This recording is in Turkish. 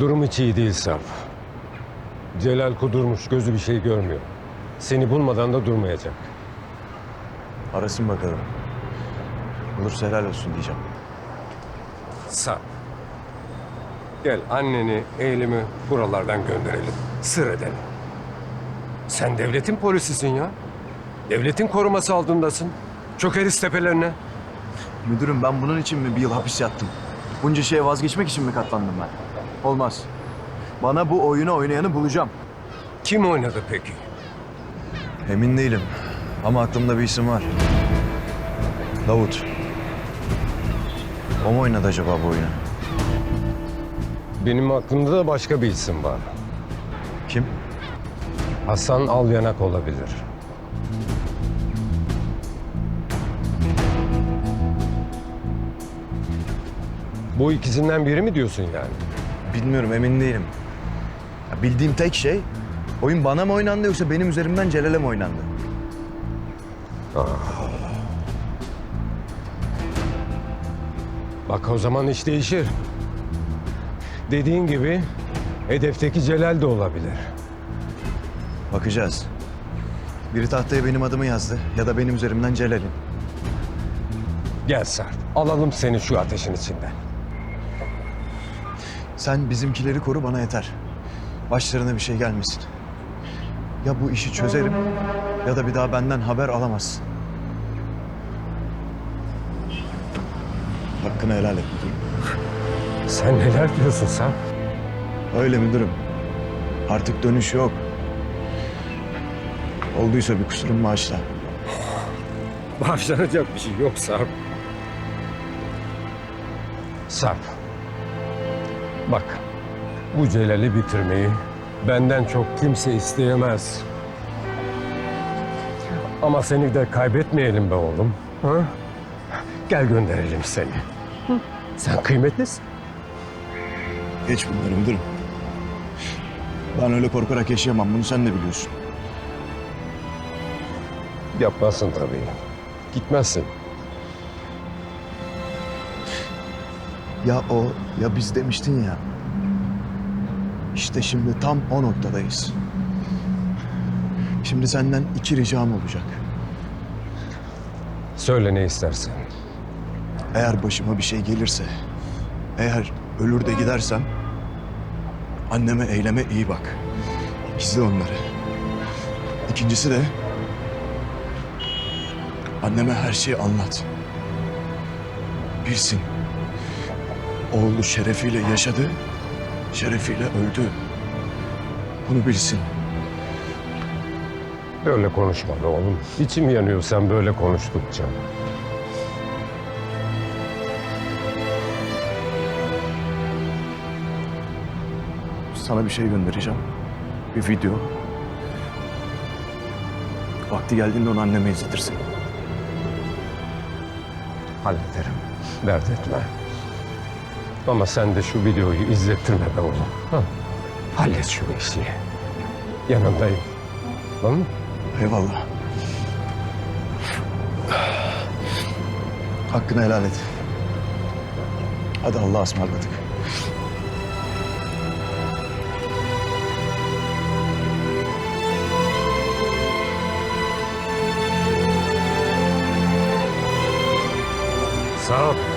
Durum hiç iyi değil Sarp. Celal kudurmuş, gözü bir şey görmüyor. Seni bulmadan da durmayacak. Arasın bakalım. Olursa helal olsun diyeceğim. Sarp. Gel anneni, eğilimi buralardan gönderelim. Sır edelim. Sen devletin polisisin ya. Devletin koruması altındasın. Çökeriz tepelerine. Müdürüm ben bunun için mi bir yıl hapis yattım? Bunca şeye vazgeçmek için mi katlandım ben? Olmaz. Bana bu oyunu oynayanı bulacağım. Kim oynadı peki? Emin değilim. Ama aklımda bir isim var. Davut. O mu oynadı acaba bu oyunu? Benim aklımda da başka bir isim var. Kim? Hasan Alyanak olabilir. Bu ikisinden biri mi diyorsun yani? Bilmiyorum emin değilim. Ya bildiğim tek şey oyun bana mı oynandı yoksa benim üzerimden Celal'e mi oynandı? Bak o zaman iş değişir. Dediğin gibi hedefteki Celal de olabilir. Bakacağız. Biri tahtaya benim adımı yazdı ya da benim üzerimden Celal'in. Gel Sarp, alalım seni şu ateşin içinden. Sen bizimkileri koru bana yeter. Başlarına bir şey gelmesin. Ya bu işi çözerim ya da bir daha benden haber alamazsın. Hakkını helal et müdürüm. Sen neler diyorsun Sarp? Öyle müdürüm. Artık dönüş yok. Olduysa bir kusurum bağışla. Bağışlanacak bir şey yok Sarp. Sarp. Bak, bu Celal'i bitirmeyi benden çok kimse isteyemez. Ama seni de kaybetmeyelim be oğlum. Ha? Gel gönderelim seni. Sen kıymetlisin. Geç bunları müdürüm. Ben öyle korkarak yaşayamam. Bunu sen de biliyorsun. Yapmazsın tabii. Gitmezsin. Ya o ya biz demiştin ya. İşte şimdi tam o noktadayız. Şimdi senden iki ricam olacak. Söyle ne istersen. Eğer başıma bir şey gelirse, eğer ölür de gidersem anneme eyleme iyi bak. Gizle onları. İkincisi de anneme her şeyi anlat. Bilsin. Oğlu şerefiyle yaşadı, şerefiyle öldü. Bunu bilsin. Böyle konuşma be oğlum. İçim yanıyor sen böyle konuştukça. Sana bir şey göndereceğim. Bir video. Vakti geldiğinde onu anneme izletirsin. Hallederim. Dert etme. Ama sen de şu videoyu izlettirme be oğlum. Ha? Hallet şu işi. Yanındayım. Tamam mı? Eyvallah. Hakkını helal et. Hadi Allah'a ısmarladık. Sağ ol.